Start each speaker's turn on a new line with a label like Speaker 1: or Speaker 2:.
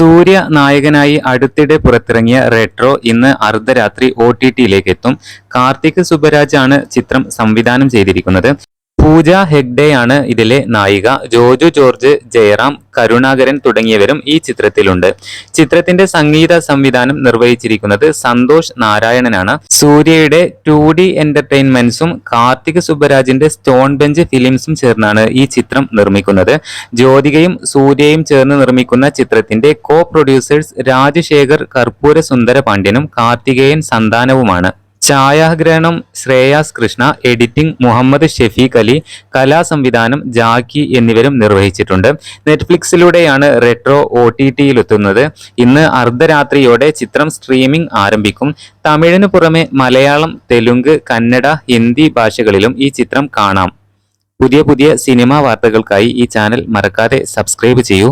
Speaker 1: സൂര്യ നായകനായി അടുത്തിടെ പുറത്തിറങ്ങിയ റെട്രോ ഇന്ന് അർദ്ധരാത്രി ഒ ടി ടിയിലേക്ക് എത്തും കാർത്തിക് സുബരാജ് ആണ് ചിത്രം സംവിധാനം ചെയ്തിരിക്കുന്നത്. പൂജ ഹെഗ്ഡെയാണ് ഇതിലെ നായിക. ജോജു ജോർജ് ജയറാം കരുണാകരൻ തുടങ്ങിയവരും ഈ ചിത്രത്തിലുണ്ട്. ചിത്രത്തിന്റെ സംഗീത സംവിധാനം നിർവഹിച്ചിരിക്കുന്നത് സന്തോഷ് നാരായണനാണ്. സൂര്യയുടെ ടു ഡി എന്റർടൈൻമെന്റ്സും കാർത്തിക് സുബരാജിന്റെ സ്റ്റോൺ ബെഞ്ച് ഫിലിംസും ചേർന്നാണ് ഈ ചിത്രം നിർമ്മിക്കുന്നത്. ജ്യോതികയും സൂര്യയും ചേർന്ന് നിർമ്മിക്കുന്ന ചിത്രത്തിന്റെ കോ പ്രൊഡ്യൂസേഴ്സ് രാജശേഖർ കർപ്പൂര സുന്ദര പാണ്ഡ്യനും കാർത്തികേയൻ സന്താനവുമാണ്. ഛായാഗ്രഹണം ശ്രേയാസ് കൃഷ്ണ എഡിറ്റിംഗ് മുഹമ്മദ് ഷെഫീഖ് അലി കലാസംവിധാനം ജാക്കി എന്നിവരും നിർവഹിച്ചിട്ടുണ്ട്. നെറ്റ്ഫ്ലിക്സിലൂടെയാണ് റെട്രോ ഒ ടി ടിയിലെത്തുന്നത്. ഇന്ന് അർദ്ധരാത്രിയോടെ ചിത്രം സ്ട്രീമിംഗ് ആരംഭിക്കും. തമിഴിന് പുറമെ മലയാളം തെലുങ്ക് കന്നഡ ഹിന്ദി ഭാഷകളിലും ഈ ചിത്രം കാണാം. പുതിയ പുതിയ സിനിമാ വാർത്തകൾക്കായി ഈ ചാനൽ മറക്കാതെ സബ്സ്ക്രൈബ് ചെയ്യൂ.